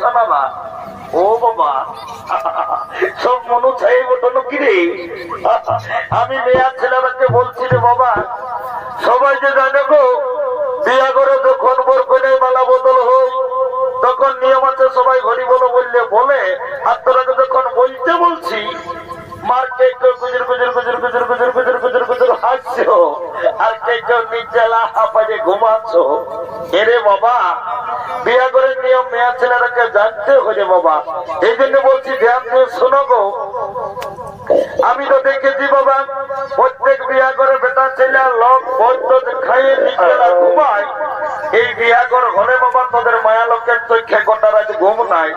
এ বাবু। ও বাবা। সব মনু চাই বটন কি রে? আমি মেয়ার ছেলেরাকে বলছি রে বাবা, সবাই যে জানে গো, বিয়া করে যখন বোর করে মালা বদল হই তখন নিয়ম আছে সবাই ঘড়ি বলো বললে বলে, আর তোরাকে যখন বলতে বলছি, মার কে কেউ গুজর গুজর গুজর গুজর গুজর গুজর গুজর গুজর হাসছো? আমি তো দেখেছি বাবা, প্রত্যেক বিয়া করে বেটা ছেলে লোক বৈদ্য খাইয়ে নিচেলা ঘুমায়। এই বিয়া করে ঘরে বাবা, তোদের মায়া লোকের চোখে গোটা রাত ঘুম নাই।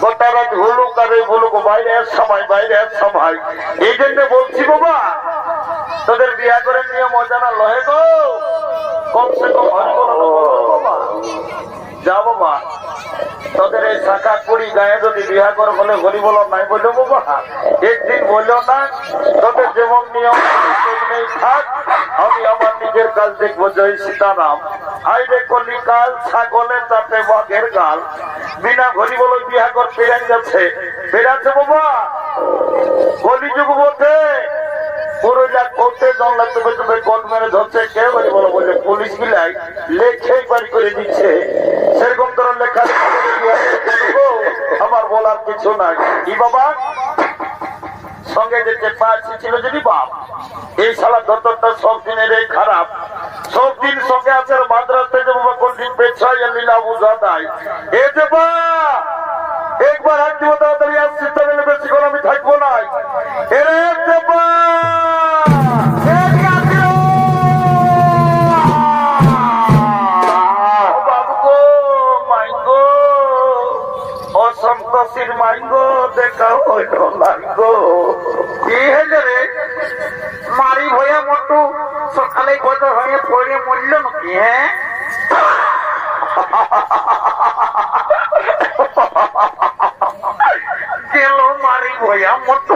গোটা রাত হুলুক আর বুলুক বাইরে সময় বাইরে সময়। এই জন্য বলছি বাবা তোদের বিয়া করে নিয়ে মজা না লহে গো? কমসে কম হরি বল বাবা যা বাবা তোদের এই শাখা কুড়ি গায়ে যদি বিহা করে বলে হরি বলো নাই বলল বাবা একদিন বলল না, তোদের যেমন নিয়ম তেমনি থাক, আমি আমার নিজের কাজ দেখব জয় সীতারাম। রে কলি কাল, ছাগলের চাপে বাঘের গাল। বিনা ঘড়ি বলো বিহা কর পেরে যাচ্ছে। পেরাচ্ছে বাবা কলিযুগ বলতে নাই। খারাপ। সব দিন সঙ্গে আছে মাদ্রাসে লীলা বুঝা দেয় এ যে বা, একবার বেশি করে আমি থাকব না। এরে অসন্তোষীর মাইগো দেখা হইল নাই গো কি হয়েছে রে মারি ভয়া মটু সকালে কত হয়ে পড়ে মরল নাকি হ্যাঁ গেল মারি ভয়া মটু